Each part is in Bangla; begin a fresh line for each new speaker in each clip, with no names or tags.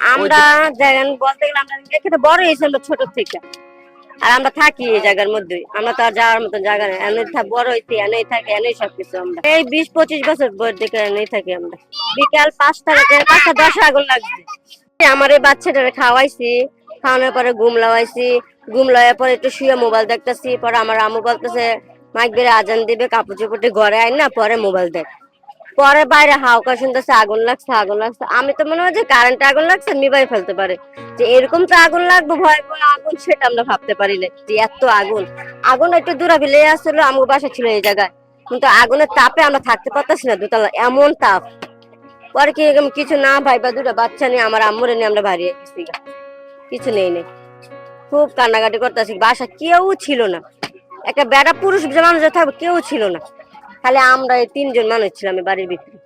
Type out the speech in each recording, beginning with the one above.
আমরা জায়গা বলতে গেলে আমরা এখানে বড় হয়েছি আমরা ছোট থেকে। আর আমরা থাকি এই জায়গার মধ্যে। আমরা তো আর যাওয়ার মতো জায়গা নেই। এনে বড় হইতে এনেই থাকি এনেই সবকিছু আমরা। এই বিশ পঁচিশ বছর বয়স থেকে এনেই থাকি আমরা। বিকাল পাঁচটা থেকে পাঁচটা দশ আগুন লাগছে। আমার এই বাচ্চাটারে খাওয়াইছি খাওয়ানোর পরে ঘুম লাগাইছি। ঘুম লাগার পরে একটু শুয়ে মোবাইল দেখতেছি। পরে আমার আম্মু বলতেছে মাইক বেড়ে আজান দিবে কাপড় চোপড়ে ঘরে আয় না পরে মোবাইল দেখ। পরে বাইরে হাওকা শুনতেছে, আগুন লাগছে আগুন লাগছে। আমি তো মনে হয় যে কারেন্ট আগুন লাগছে নিবাই ফেলতে পারে। যে এরকম তো আগুন লাগবে, ভয় ভয় আগুন, সেটা আমরা ভাবতে পারি না যে এত আগুন। আগুন একটু দূরা ফেলে আসছিল আমার বাসা ছিল এই জায়গায়। কিন্তু আগুনের তাপে আমরা থাকতে পারতাছি না দোতলা, এমন তাপ। পরে কি এরকম কিছু না ভাই বা দুটা বাচ্চা নিয়ে আমার আম্মুরে নিয়ে আমরা বাড়ি গেছি কিছু নেই নেই। খুব কান্নাকাটি করতেছি, বাসা কেউ ছিল না। একটা বেড়া পুরুষ মানুষ থাকবে, কেউ ছিল না। খালি আমরা এই তিনজন মানুষ ছিলাম বাড়ির ভিতরে।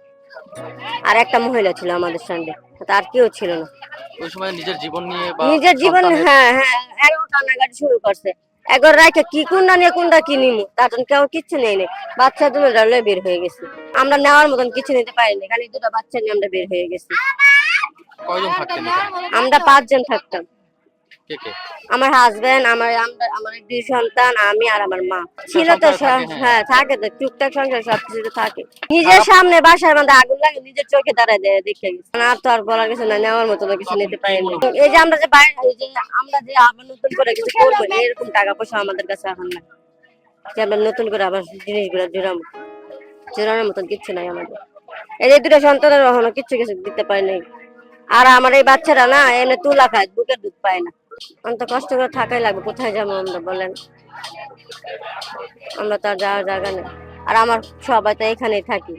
আর একটা মহিলা ছিল আমাদের সঙ্গে তার কেউ ছিল না।
ওই সময় নিজের জীবন নিয়ে
নিজের জীবন হ্যাঁ হ্যাঁ একবার কান্নাকাটি শুরু করছে। একবার রাইখে কি কোনটা নিয়ে কোনটা কি নিমু তার জন্য কেউ কিচ্ছু নেই নেই বাচ্চা দুটো ডালে বের হয়ে গেছে। আমরা নেওয়ার মতন কিছু নিতে পারিনি খালি দুটো বাচ্চা নিয়ে আমরা বের হয়ে গেছি? আমরা পাঁচজন থাকতাম। আমার হাজবেন্ড আমার আমার দুই সন্তান আমি আর আমার মা। ছিল তো হ্যাঁ থাকে তো টুকটাক সংসার সবকিছু তো থাকে নিজের সামনে বাসার মধ্যে আগুন লাগে নিজের চোখে দাঁড়ায় দেয় দেখে আর তো আর বলার কিছু না নেওয়ার মতো কিছু নিতে পারিনি এই যে আমরা যে বাইরে যে আমরা যে আবার নতুন করে কিছু করব এরকম টাকা পয়সা আমাদের কাছে এখন না যে আমরা নতুন করে আবার জিনিসগুলো জোড়াবো জোরানোর মতন কিচ্ছু নাই আমাদের। এই যে দুটো সন্তানের এখনও কিচ্ছু কিছু দিতে পারি নাই। আর আমার এই বাচ্চারা না এনে তুলা খায়, বুকের দুধ পায় না। অন্ত কষ্ট করে থাকাই লাগবে, কোথায় যাব আমরা বলেন? আমরা তো আর যাওয়ার জায়গা নেই। আর আমার সবাই তো এখানেই থাকি।